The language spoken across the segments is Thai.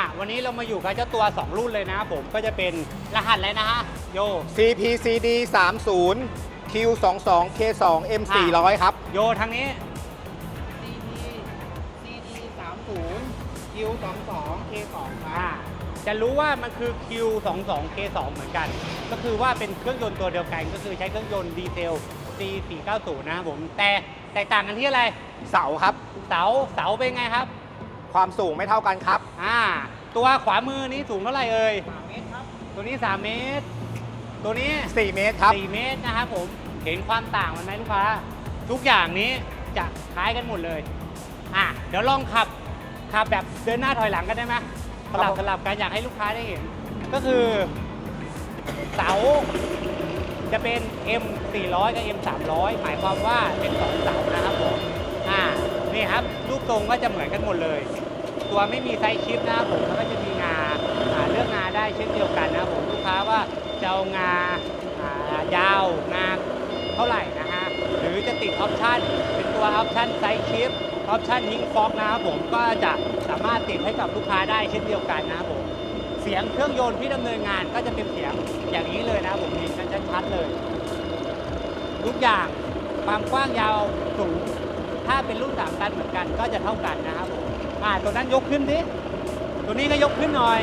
อะวันนี้เรามาอยู่กับเจ้าตัว 2 รุ่นเลยนะครับผมก็จะเป็นรหัสอะไรนะฮะโย CPCD 30 Q 2 2 K 2 M 400 ครับ โยทางนี้ CP CD 30 Q 2 2 K 2ครับ อ่าจะรู้ว่ามันคือ Q22 K2 เหมือนกัน ก็คือว่าเป็นเครื่องยนต์ตัวเดียวกันก็คือใช้เครื่องยนต์ดีเซล C490 นะครับผมแต่แตกต่างกันที่อะไร เสาครับ เสาเสาเป็นไงครับ ความสูงไม่เท่ากันครับ อ่า ตัวขวามือนี้สูงเท่าไหร่เอ่ย3เมตรครับ ตัวนี้ 3 เมตร ตัวนี้ 4 เมตรครับ 4 เมตรนะครับผม เห็นความต่างมันไหมลูกค้า ทุกอย่างนี้จะคล้ายกันหมดเลย อะ เดี๋ยวลองขับ ขับแบบเดินหน้าถอยหลังกันได้ไหมสลับครับผมสลับกันอยากให้ลูกค้าได้เห็น ก็คือเสาจะเป็น M 400กับ M 300หมายความว่าเป็นสองเสานะครับผม อ่า นี่ครับ รูปทรงก็จะเหมือนกันหมดเลย ตัวไม่มีไซส์ชิปนะครับผมแล้วก็จะมีงาเลือกงาได้เช่นเดียวกันนะครับผมลูกค้าว่าจะเอางาายาวงาเท่าไหร่นะฮะหรือจะติดออปชั่นเป็นตัวออปชั่นไซส์ชิปออปชั่นฮิงฟอกนะครับผมก็จะสามารถติดให้กับลูกค้าได้เช่นเดียวกันนะครับผมเสียงเครื่องยนต์ที่ดำเนินงานก็จะเป็นเสียงอย่างนี้เลยนะครับผมเห็นกันชัดๆเลยทุกอย่างความกว้างยาวสูง ถ้าเป็นรุ่นสามตันเหมือนกันก็จะเท่ากันนะครับผม อ่าตัวนั้นยกขึ้นดิตัวนี้ก็ยกขึ้นหน่อย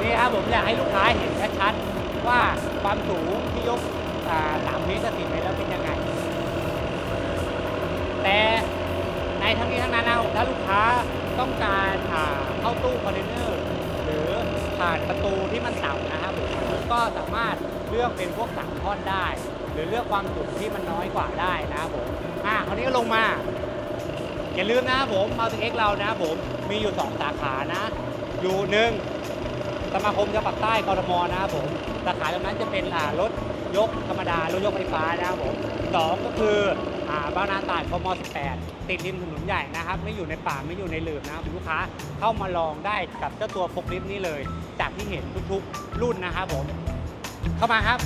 นี่ครับผมอยากให้ลูกค้าเห็นชัดๆว่าความสูงที่ยกสามเมตรกับสี่เมตรแล้วเป็นยังไง แต่ในทั้งนี้ทั้งนั้นนะถ้าลูกค้าต้องการอ่าเข้าตู้คอนเทนเนอร์ ผ่านประตูที่มันต่ำนะครับผมก็สามารถเลือกเป็นพวกสามท่อนได้ หรือเลือกความสูงที่มันน้อยกว่าได้นะครับผมอะคราวนี้ก็ลงมาอย่าลืมนะครับผมมาสเอ็กเรานะครับผมมีอยู่ 2 สาขานะ อยู่หนึ่งสมาคมจังหวัดใต้กรทมนะครับผมสาขาตรงนั้นจะเป็นอ่ารถ ยกธรรมดารถยกไฟฟ้านะครับผมสองก็คืออ่าบานาตาดกม18 ติดริมถนนใหญ่นะครับ ไม่อยู่ในป่าไม่อยู่ในหลืบนะครับลูกค้าเข้ามาลองได้กับเจ้าตัวฟกลิฟต์นี้เลย จากที่เห็นทุกๆ รุ่นนะครับผมเข้ามาครับ